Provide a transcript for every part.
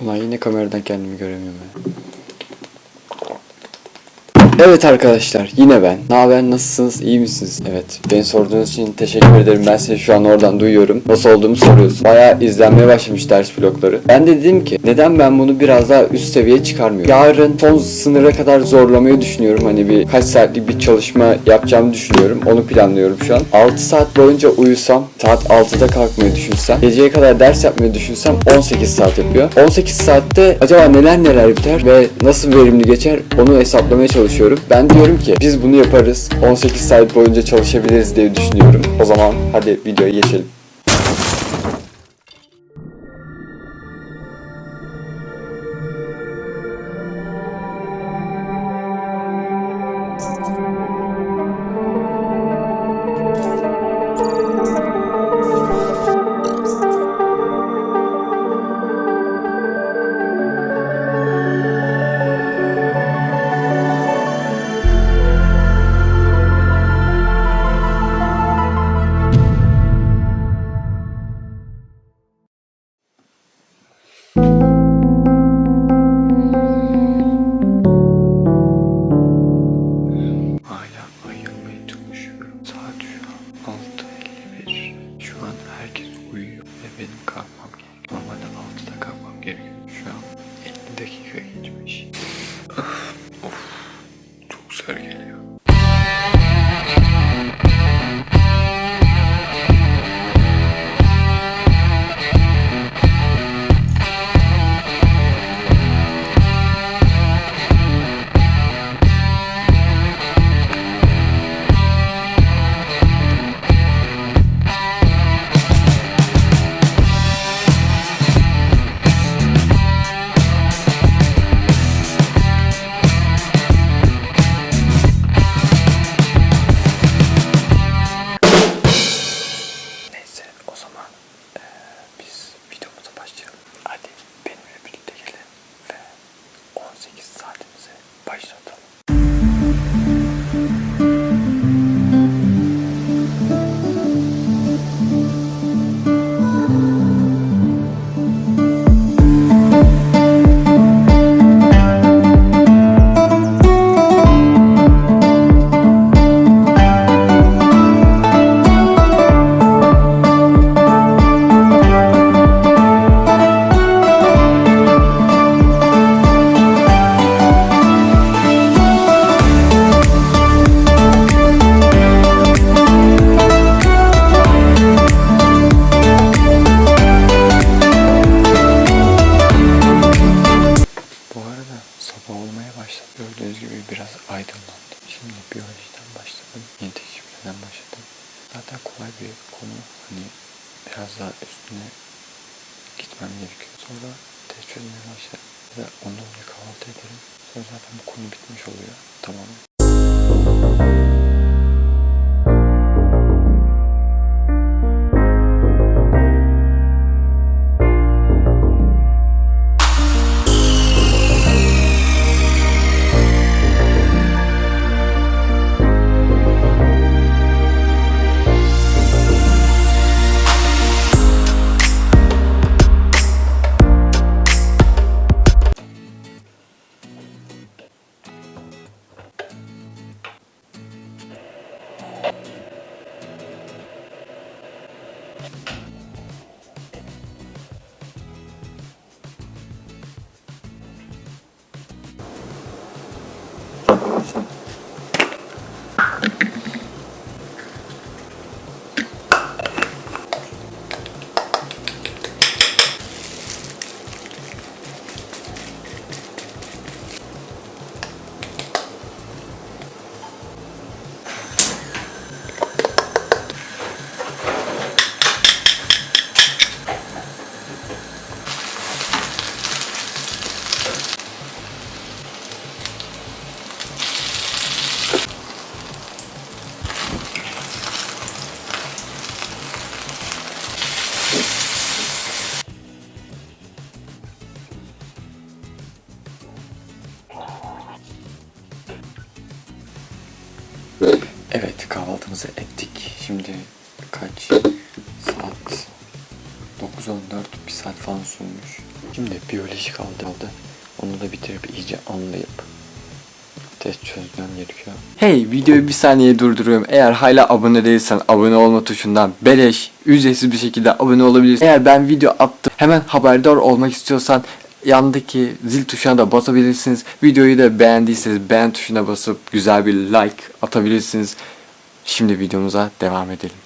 Ulan yine kameradan kendimi göremiyorum ya. Evet arkadaşlar yine ben. Ne haber nasılsınız iyi misiniz? Evet beni sorduğunuz için teşekkür ederim. Ben sizi şu an oradan duyuyorum. Nasıl olduğumu soruyorsun. Bayağı izlenmeye başlamış ders blokları. Ben de dedim ki neden ben bunu biraz daha üst seviyeye çıkarmıyorum? Yarın son sınıra kadar zorlamayı düşünüyorum. Hani bir kaç saatlik bir çalışma yapacağımı düşünüyorum. Onu planlıyorum şu an. 6 saat boyunca uyusam, saat 6'da kalkmayı düşünsem, geceye kadar ders yapmayı düşünsem 18 saat yapıyor. 18 saatte acaba neler neler biter ve nasıl verimli geçer onu hesaplamaya çalışıyorum. Ben diyorum ki biz bunu yaparız. 18 saat boyunca çalışabiliriz diye düşünüyorum. O zaman hadi videoya geçelim. 맛있어. Gitmem gerekiyor. Sonra çözmeye başlarım. Ve ondan önce kahvaltı ederim. Sonra zaten bu konu bitmiş oluyor. Tamam. Biyoloji kaldı. Onu da bitirip iyice anlayıp test çözmem gerekiyor. Hey videoyu bir saniye durduruyorum. Eğer hala abone değilsen abone olma tuşundan beleş ücretsiz bir şekilde abone olabilirsin. Eğer ben video attım hemen haberdar olmak istiyorsan yandaki zil tuşuna da basabilirsiniz. Videoyu da beğendiyseniz beğen tuşuna basıp güzel bir like atabilirsiniz. Şimdi videomuza devam edelim.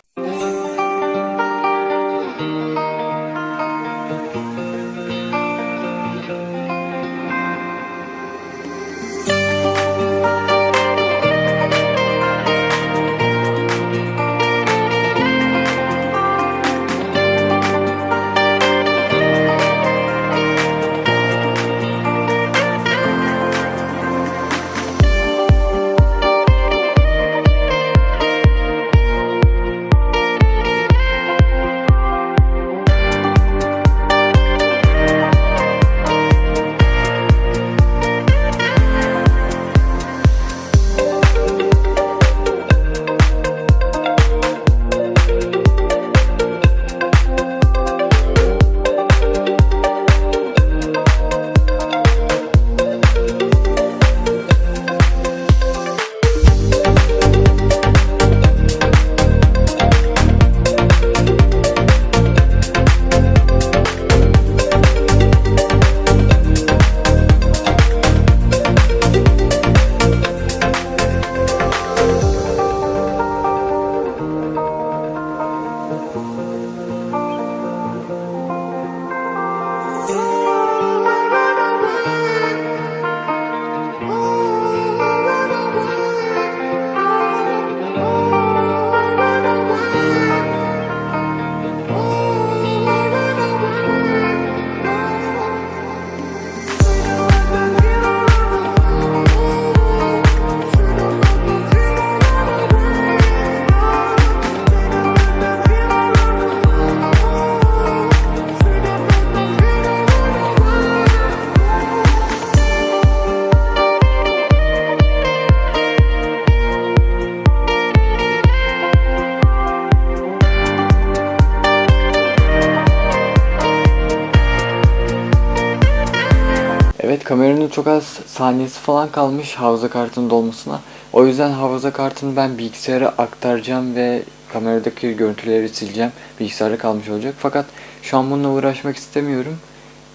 Kameranın çok az saniyesi falan kalmış hafıza kartının dolmasına. O yüzden hafıza kartını ben bilgisayara aktaracağım ve kameradaki görüntüleri sileceğim. Bilgisayarda kalmış olacak. Fakat şu an bununla uğraşmak istemiyorum.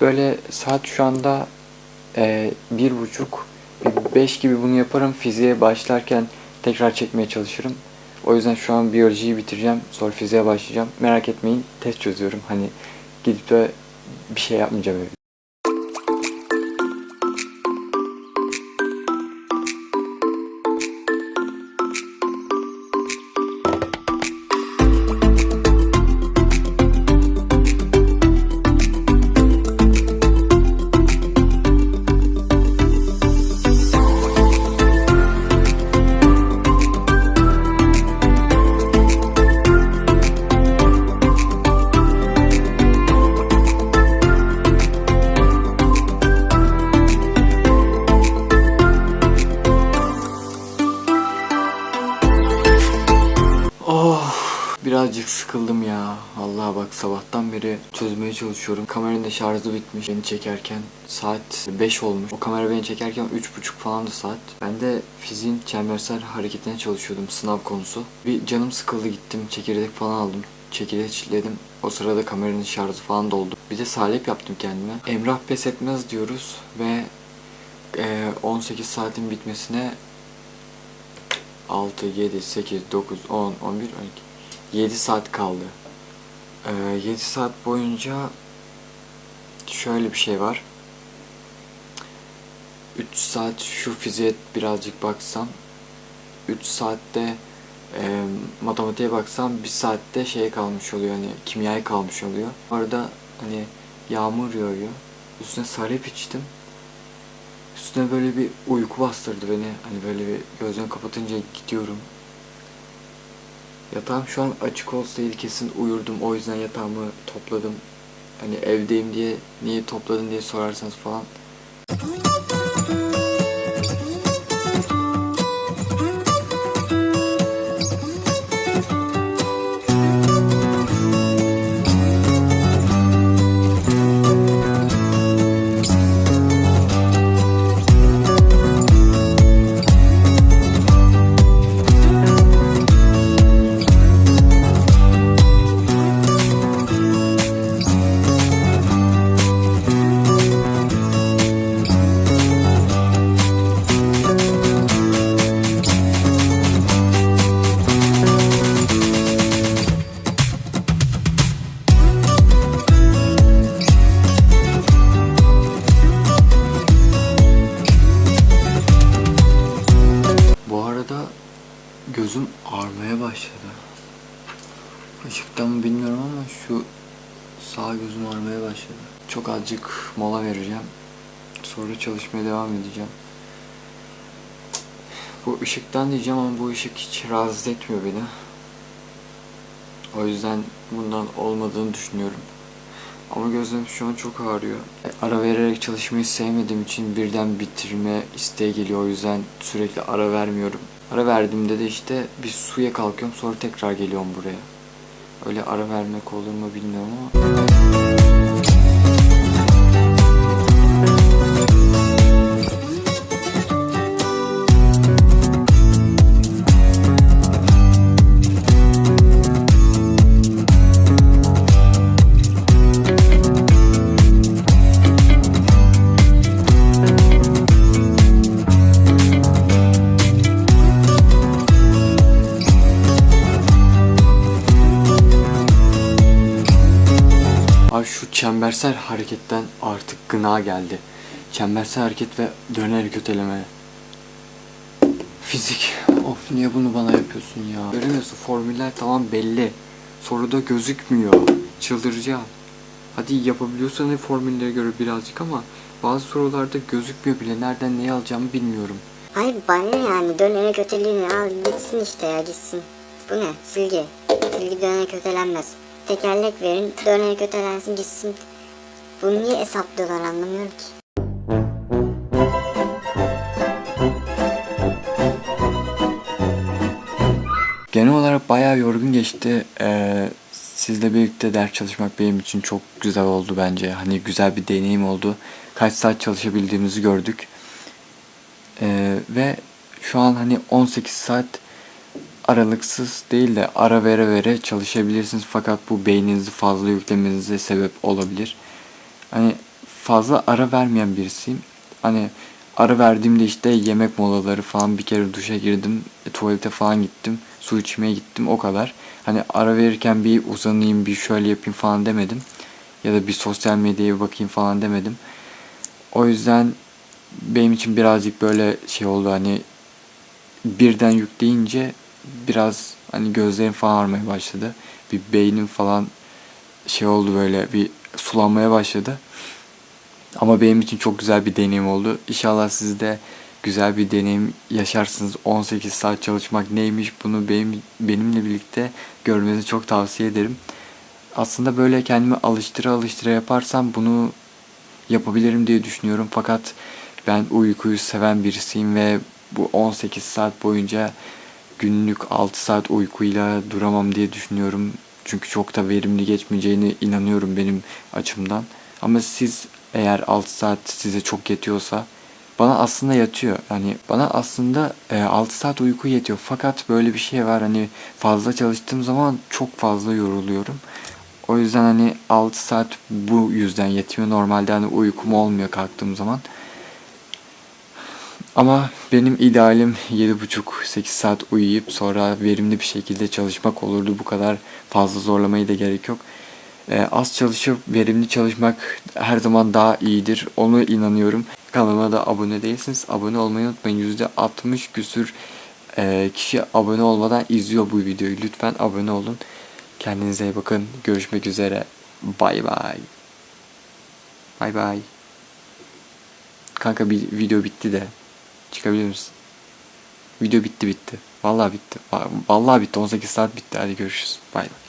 Böyle saat şu anda e, bir buçuk, beş gibi bunu yaparım. Fiziğe başlarken tekrar çekmeye çalışırım. O yüzden şu an biyolojiyi bitireceğim. Sonra fiziğe başlayacağım. Merak etmeyin test çözüyorum. Hani gidip de bir şey yapmayacağım. Çalışıyorum. Kameranın da şarjı bitmiş. Beni çekerken saat 5 olmuş. O kamera beni çekerken 3.30 falandı saat. Ben de fiziğin çembersel hareketine çalışıyordum sınav konusu. Bir canım sıkıldı gittim çekirdek falan aldım. Çekirdek çitledim. O sırada kameranın şarjı falan doldu. Bir de salep yaptım kendime. Emrah pes etmez diyoruz ve e, 18 saatin bitmesine 6, 7, 8, 9, 10, 11, 12. 7 saat kaldı. Ee, 7 saat boyunca şöyle bir şey var. 3 saat şu fiziğe birazcık baksam 3 saatte e, matematiğe baksam 1 saatte şeye kalmış oluyor hani kimyaya kalmış oluyor. Orada hani yağmur yağıyor. Üstüne salep içtim. Üstüne böyle bir uyku bastırdı beni. Hani böyle bir gözlerimi kapatınca gidiyorum. Yatağım şu an açık olsaydı kesin uyurdum. O yüzden yatağımı topladım. Hani evdeyim diye niye topladın diye sorarsanız falan. Gözüm ağrımaya başladı. Işıktan mı bilmiyorum ama şu sağ gözüm ağrımaya başladı. Çok azıcık mola vereceğim. Sonra çalışmaya devam edeceğim. Bu ışıktan diyeceğim ama bu ışık hiç rahatsız etmiyor beni. O yüzden bundan olmadığını düşünüyorum. Ama gözlerim şu an çok ağrıyor. E, Ara vererek çalışmayı sevmediğim için birden bitirme isteği geliyor. O yüzden sürekli ara vermiyorum. Ara verdiğimde de işte bir suya kalkıyorum sonra tekrar geliyorum buraya. Öyle ara vermek olur mu bilmiyorum ama. Çembersel hareketten artık gına geldi. Çembersel hareket ve döner köteleme. Fizik. Of niye bunu bana yapıyorsun ya? Göremiyorsun formüller tamam belli. Soruda gözükmüyor. Çıldıracağım. Hadi yapabiliyorsan formüllere göre birazcık ama bazı sorularda gözükmüyor bile. Nereden neyi alacağımı bilmiyorum. Hayır bana ne yani dönene köteliğini al gitsin işte ya gitsin. Bu ne? Silgi. Silgi dönene kötelenmez. Tekerlek verin dönene kötelensin gitsin. Bunu niye hesaplıyorlar anlamıyorum ki. Genel olarak bayağı yorgun geçti. Ee, sizle birlikte ders çalışmak benim için çok güzel oldu bence. Hani güzel bir deneyim oldu. Kaç saat çalışabildiğimizi gördük. Ee, ve şu an hani 18 saat aralıksız değil de ara vere vere çalışabilirsiniz. Fakat bu beyninizi fazla yüklemenize sebep olabilir. Hani fazla ara vermeyen birisiyim. Hani ara verdiğimde işte yemek molaları falan bir kere duşa girdim, e, tuvalete falan gittim, su içmeye gittim o kadar. Hani ara verirken bir uzanayım, bir şöyle yapayım falan demedim. Ya da bir sosyal medyaya bakayım falan demedim. O yüzden benim için birazcık böyle şey oldu hani birden yükleyince biraz hani gözlerim falan ağrımaya başladı. Bir beynim falan şey oldu böyle bir sulanmaya başladı. Ama benim için çok güzel bir deneyim oldu. İnşallah siz de güzel bir deneyim yaşarsınız. 18 saat çalışmak neymiş bunu benim benimle birlikte görmenizi çok tavsiye ederim. Aslında böyle kendimi alıştıra alıştıra yaparsam bunu yapabilirim diye düşünüyorum. Fakat ben uykuyu seven birisiyim ve bu 18 saat boyunca günlük 6 saat uykuyla duramam diye düşünüyorum. Çünkü çok da verimli geçmeyeceğine inanıyorum benim açımdan. Ama siz eğer 6 saat size çok yetiyorsa bana aslında yatıyor. Yani bana aslında e, 6 saat uyku yetiyor. Fakat böyle bir şey var hani fazla çalıştığım zaman çok fazla yoruluyorum. O yüzden hani 6 saat bu yüzden yetiyor. Normalde hani uykum olmuyor kalktığım zaman. Ama benim idealim 7,5-8 saat uyuyup sonra verimli bir şekilde çalışmak olurdu. Bu kadar fazla zorlamaya da gerek yok. Ee, az çalışıp verimli çalışmak her zaman daha iyidir. Onu inanıyorum. Kanalıma da abone değilsiniz. Abone olmayı unutmayın. %60 küsür e, kişi abone olmadan izliyor bu videoyu. Lütfen abone olun. Kendinize iyi bakın. Görüşmek üzere. Bay bay. Bay bay. Kanka bir video bitti de. Çıkabilir misin? Video bitti bitti. Vallahi bitti. Va- Vallahi bitti. 18 saat bitti. Hadi görüşürüz. Bay bay.